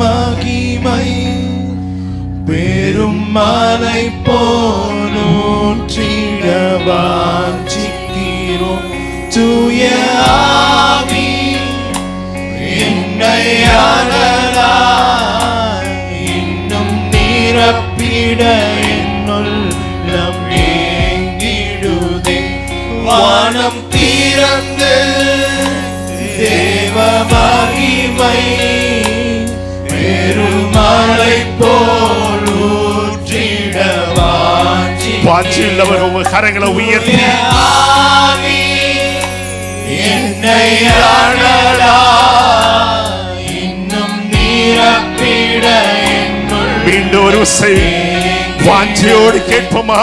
மகிமை பெரும் மலை போனூற்றிட வாஞ்சிக்கிறோம் தூய ஆவி. என்னை அனலாய் இன்னும் நிரப்பிட என்னுள் நம் ஏங்கிடுதே. வானம் வாஞ்சி வாஞ்சியுள்ளவர் உங்க கரங்களை உயர்த்தி. என்னை இன்னும் நீரப்பிட மீண்டும் ஒரு விசை வாஞ்சியோடு கேட்போமா?